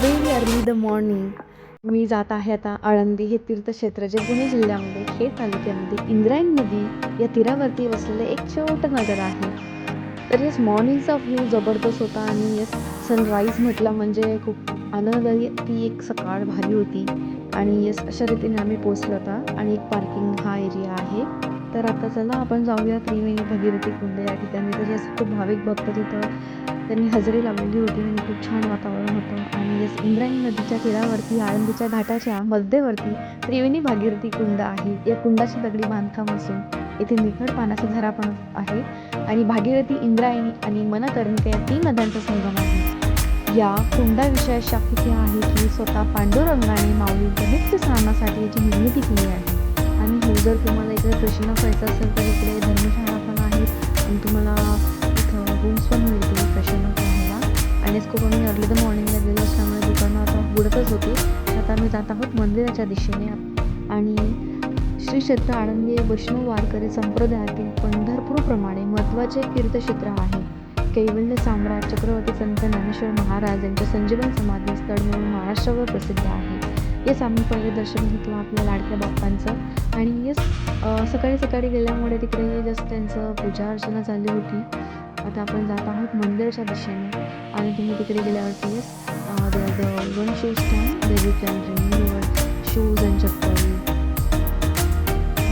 Very early the morning मी जात आहे आता आळंदी हे तीर्थक्षेत्र जे पुणे जिल्ह्यामध्ये खेड तालुक्यामध्ये. इंद्रायण नदी या तीरावरती वसलेलं एक छोटं नगर आहे. तर येस मॉर्निंगचा व्ह्यू जबरदस्त होता आणि येस सनराईज म्हटलं म्हणजे खूप आनंददायी. ती एक सकाळ भारी होती. आणि येस अशा रीतीने आम्ही पोचलो होता आणि एक पार्किंग हा एरिया आहे. तर आता चला आपण जाऊया त्रिवेणी भगीरथी कुंड या ठिकाणी. तर असं खूप भाविक भक्त तिथं त्यांनी हजेरी लावलेली होती आणि खूप छान वातावरण होतं. आणि येस इंद्रायणी नदीच्या तीरावरती आळंदीच्या घाटाच्या मध्यवर्ती त्रिवेणी भागीरथी कुंड आहे. या कुंडाची दगडी बांधकाम असून येथे निखळ पाण्याचा झरा पण आहे. आणि भागीरथी इंद्रायणी आणि मनतरणिका या तीन नद्यांचा संगम आहे. या कुंडाविषयी शाखिती आहे की स्वतः पांडुरंगाने माऊली गणित स्नानासाठी याची निर्मिती केली आहे. आणि जर तुम्हाला इकडे प्रश्न करायचं असेल तर इकडे धर्मशाळा पण आहे. आणि तुम्हाला इथं रूम्स पण मिळतील प्रश्न करायला आणि खूप आम्ही अर्ली द मॉर्निंगला गेलो असल्यामुळे दुकानं आता उघडतच होती. आता आम्ही जात आहोत मंदिराच्या दिशेने. आणि श्री क्षेत्र आळंदी वैष्णव वारकरी संप्रदायातील पंढरपूरप्रमाणे महत्त्वाचे तीर्थक्षेत्र आहे. कैवल्य साम्राट चक्रवर्ती संत ज्ञानेश्वर महाराज यांचे संजीवन समाधी स्थळ म्हणून महाराष्ट्रावर प्रसिद्ध आहे. येस आम्ही पहिले दर्शन घेतलं आपल्या लाडक्या बाप्पांचं. आणि येस सकाळी सकाळी गेल्यामुळे तिकडे जस्ट त्यांचं पूजा अर्चना चालली होती. आता आपण जात आहोत मंदिराच्या दिशेने. आणि तुम्ही तिकडे गेल्यावरती yes one shoes stand there you shoes and chappal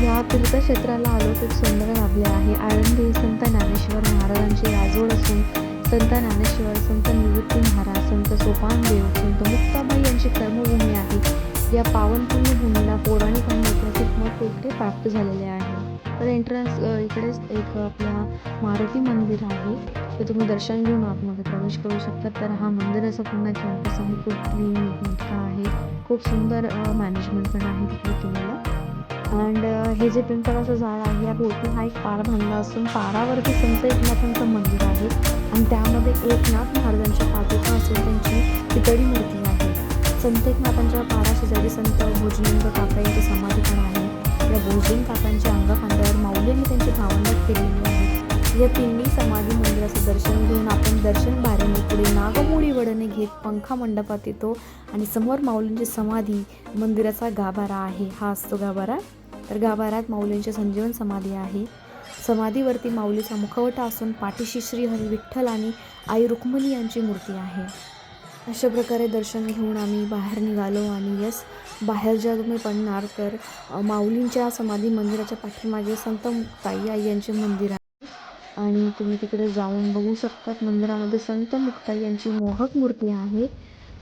या तीर्थक्षेत्राला आलो खूप सुंदर लाभले आहे. आळंदी संत ज्ञानेश्वर महाराजांची राजवड असून संत ज्ञानेश्वर संत निवृत्ती महाराज संत सोपानदेव संत मुक्ताबाई यांची कर्मभूमी आहे. या पावनभूमी भूमीला पौराणिक आणि ऐतिहासिक महत्त्व इकडे प्राप्त झालेले आहे? तर एंट्रन्स इकडेच एक आपला मारुती मंदिर आहे. तर तुम्ही दर्शन घेऊन आतमध्ये प्रवेश करू शकता. तर हा मंदिर असं पूर्ण कॅम्पस आहे खूप मोठा आहे. खूप सुंदर मॅनेजमेंट पण आहे तिकडे तुम्हाला. अँड uh, हे जे पिंपळाचं झाड आहे या भोवती हा एक पार बांधला असून पारावरती संत एकनाथांचं मंदिर आहे. आणि त्यामध्ये एकनाथ महाराजांच्या पादुका असून त्यांची पितळी मूर्ती आहे. संत एकनाथांच्या पाराशेजारी संत भोजलिंग काका यांची समाधी पण आहे. या भोजलिंग काकांच्या अंगखांद्यावर माऊलीने त्यांची भावंडत केलेली आहे या तिन्ही समाधी मंदिराचं दर्शन घेऊन आपण दर्शन बारेने पुढे नागमोडी वडणे घेत पंखा मंडपात येतो आणि समोर माऊलींची समाधी मंदिराचा गाभारा आहे. हा असतो गाभारा. तर गाभाऱ्यात माऊलींची संजीवन समाधी आहे. समाधीवरती माऊलीचा मुखवटा असून पाठीशी श्री हरी विठ्ठल आणि आई रुक्मिणी यांची मूर्ती आहे. अशा प्रकारे दर्शन घेऊन आम्ही बाहेर निघालो आणि यस बाहेर ज्या तुम्ही पडणार तर माऊलींच्या समाधी मंदिराच्या पाठीमागे संत मुक्ताई आई यांचे मंदिर आहे. आणि तुम्ही तिकडे जाऊन बघू शकतात मंदिरामध्ये संत मुक्ताई यांची मोहक मूर्ती आहे.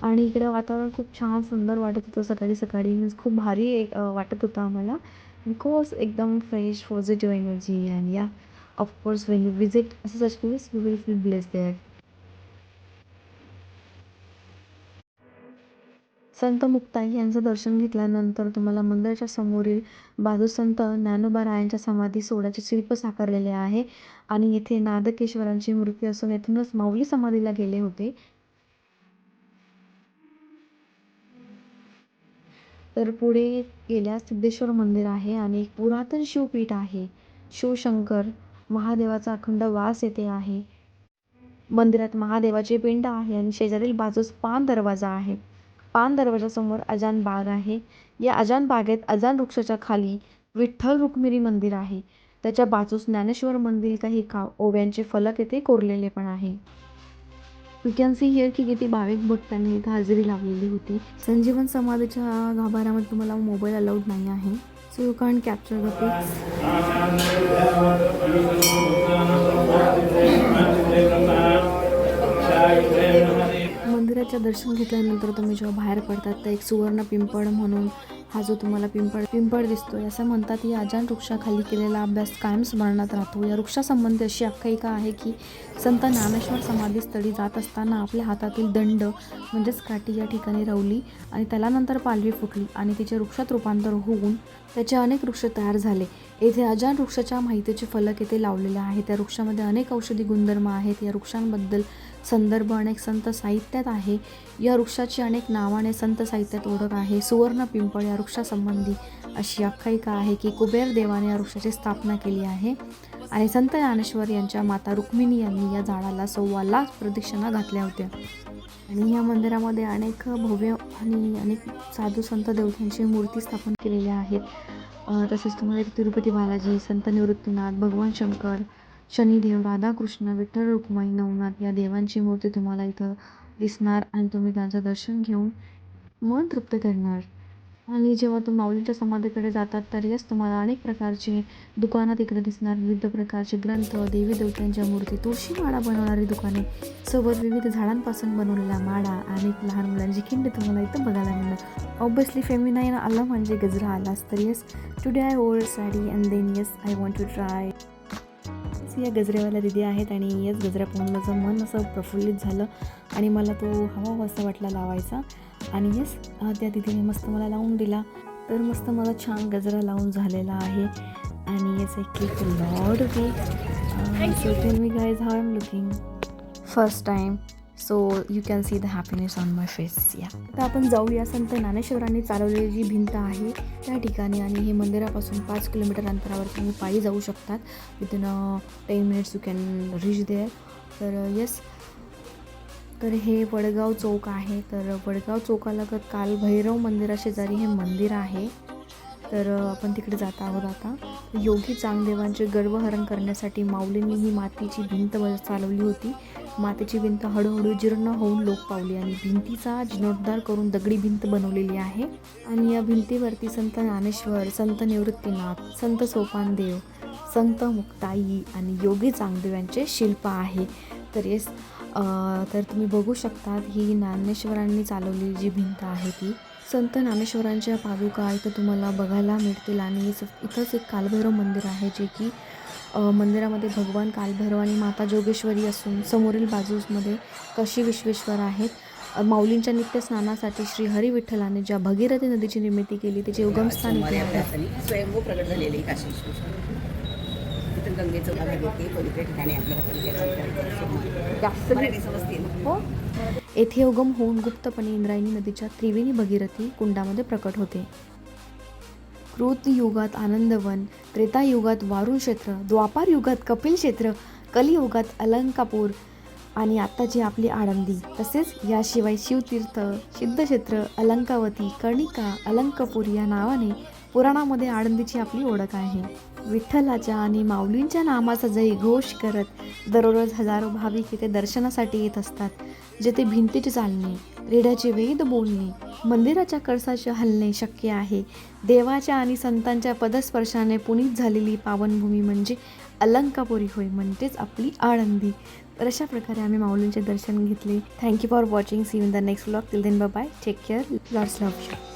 आणि इकडे वातावरण खूप छान सुंदर वाटत होतं सकाळी सकाळी. मीन्स खूप भारी एक वाटत होतं आम्हाला. बिकॉज एकदम फ्रेश पॉझिटिव्ह एनर्जी अँड या of course when you visit असं such place you will feel bless there Sant Muktai यांचं दर्शन घेतल्यानंतर तुम्हाला मंदिराच्या समोरील बाजू संत ज्ञानोबा रायांच्या समाधी सोहळ्याचे शिल्प साकारलेले आहे. आणि येथे नादकेश्वरांची मूर्ती असून येथूनच माऊली समाधीला गेले होते. तर पुढे गेल्यास सिद्धेश्वर मंदिर आहे आणि एक पुरातन शिवपीठ आहे. शिवशंकर महादेवाचा अखंड वास येथे आहे. मंदिरात महादेवाची पिंड आहे आणि शेजारील बाजूस पान दरवाजा आहे. पान दरवाजासमोर अजान बाग आहे. या अजान बागेत अजान वृक्षाच्या खाली विठ्ठल रुक्मिणी मंदिर आहे. त्याच्या बाजूस ज्ञानेश्वर मंदिर काही का ओव्यांचे फलक येथे कोरलेले पण आहे. यू कॅन सी हिअर की किती भाविक भक्तांनी इथं हजेरी लावलेली होती. संजीवन समाधीच्या गाभाऱ्यामध्ये तुम्हाला मोबाईल अलाउड नाही आहे. So you can capture the pics मंदिराच्या दर्शन घेतल्यानंतर तुम्ही जेव्हा बाहेर पडतात तर एक सुवर्ण पिंपळ म्हणून हा जो तुम्हाला पिंपळ पिंपळ दिसतोय असं म्हणतात या अजान वृक्षाखाली केलेला अभ्यास कायम स्मरणात राहतो. या वृक्षासंबंधी अशी आख्यायिका आहे की संत ज्ञानेश्वर समाधीस्थळी जात असताना आपल्या हातातील दंड म्हणजेच काठी या ठिकाणी रवली आणि त्याला नंतर पालवी फुटली आणि तिचे वृक्षात रूपांतर होऊन त्याचे अनेक वृक्ष तयार झाले. येथे अजान वृक्षाच्या माहितीचे फलक येथे लावलेले आहेत. त्या वृक्षामध्ये अनेक औषधी गुणधर्म आहेत. या वृक्षांबद्दल संदर्भ अनेक संत साहित्यात आहे. या वृक्षाची अनेक नावाने संत साहित्यात ओळख आहे. सुवर्ण पिंपळ या वृक्षासंबंधी अशी आख्यायिका आहे की कुबेर देवाने या वृक्षाची स्थापना केली आहे. आणि संत ज्ञानेश्वर यांच्या माता रुक्मिणी यांनी या झाडाला सव्वा लाख प्रदक्षिणा घातल्या होत्या. आणि या मंदिरामध्ये अनेक भव्य आणि अनेक साधू संत देवतांची मूर्ती स्थापन केलेल्या आहेत. तसेच तुम्हाला तिरुपती बालाजी संत निवृत्तीनाथ भगवान शंकर शनिदेव राधाकृष्ण विठ्ठल रुक्माई नवनाथ या देवांची मूर्ती तुम्हाला इथं दिसणार आणि तुम्ही त्यांचं दर्शन घेऊन मन तृप्त करणार. आणि जेव्हा तुम्ही माऊलींच्या समाधीकडे जातात तर येस तुम्हाला अनेक प्रकारचे दुकानं तिकडे दिसणार. विविध प्रकारचे ग्रंथ देवी देवतांच्या मूर्ती तुळशी माळा बनवणारी दुकाने सोबत विविध झाडांपासून बनवलेल्या माळा आणि लहान मुलांची खिंड तुम्हाला इथं बघायला मिळणार. ऑब्विसली फेमिनाईन आलं म्हणजे गजरा आलाच तर yes today I old sari and then yes I want to try या गजऱ्यावाल्या दिदी आहेत आणि येस गजरा पाहून माझं मन असं प्रफुल्लित झालं आणि मला तो हवा असा वाटला लावायचा. आणि येस त्या दिदीने मस्त मला लावून दिला. तर मस्त मला छान गजरा लावून झालेला आहे. आणि yes I click lot okay so me guys how am looking first time so you can see the happiness on my face या आता आपण जाऊया. संत ज्ञानेश्वरांनी चालवलेली जी भिंत आहे त्या ठिकाणी आणि हे मंदिरापासून पाच किलोमीटर अंतरावर तुम्ही पायी जाऊ शकतात. Within ten minutes you can reach there तर uh, येस तर हे वडगाव चौक आहे. तर uh, वडगाव चौकालगत कालभैरव मंदिराशेजारी हे मंदिर आहे. तर uh, आपण तिकडे जात आहोत आता. योगी चांगदेवांचे गर्वहरण करण्यासाठी माऊलींनी ही मातीची भिंत चालवली होती. मातेची भिंत हळूहळू जीर्ण होऊन लोप पावली आणि भिंतीचा जीर्णोद्धार करून दगडी भिंत बनवलेली आहे. आणि या भिंतीवरती संत ज्ञानेश्वर संत निवृत्तीनाथ संत सोपानदेव संत मुक्ताई आणि योगी चांगदेव यांचे शिल्प आहे. तर येस तर तुम्ही बघू शकतात ही ज्ञानेश्वरांनी चालवलेली जी भिंत आहे ती. संत ज्ञानेश्वरांच्या पादुका इथं तुम्हाला बघायला मिळतील आणि इथंच एक कालभैरव मंदिर आहे जे की मंदिरामध्ये भगवान कालभैरव आणि माता जोगेश्वरी असून समोरील बाजूमध्ये काशी विश्वेश्वर आहेत? माऊलींच्या नित्य स्नानासाठी श्री हरी विठ्ठलाने ज्या भगीरथी नदीची निर्मिती केली त्याचे उगमस्थान स्वयंभू प्रगट झालेले काशी विश्वेश्वर. तिथं गंगेचं भाग होते पवित्र ठिकाणी आपल्याला जास्त हो. येथे उगम होऊन गुप्तपणे इंद्रायणी नदीच्या त्रिवेणी भगीरथी कुंडामध्ये प्रकट होते. युगात आनंदवन त्रेतायुगात वारुण क्षेत्र द्वापार युगात कपिल क्षेत्र कलियुगात अलंकापूर आणि आत्ताची आपली आळंदी. तसेच याशिवाय शिवतीर्थ सिद्धक्षेत्र अलंकावती कर्णिका अलंकपूर या नावाने पुराणामध्ये आळंदीची आपली ओळख आहे. विठ्ठलाच्या आणि माऊलींच्या नामाचा जयघोष करत दररोज हजारो भाविक इथे दर्शनासाठी येत असतात. जेथे भिंतीचे चालणे रेड्याचे वेद बोलणे मंदिराच्या कळसाचे हलणे शक्य आहे. देवाच्या आणि संतांच्या पदस्पर्शाने पुनीत झालेली पावनभूमी म्हणजे अलंकापुरी होय म्हणजेच आपली आळंदी. तर अशा प्रकारे आम्ही माऊलींचे दर्शन घेतले. Thank you for watching see in the next vlog till then bye take care lots love you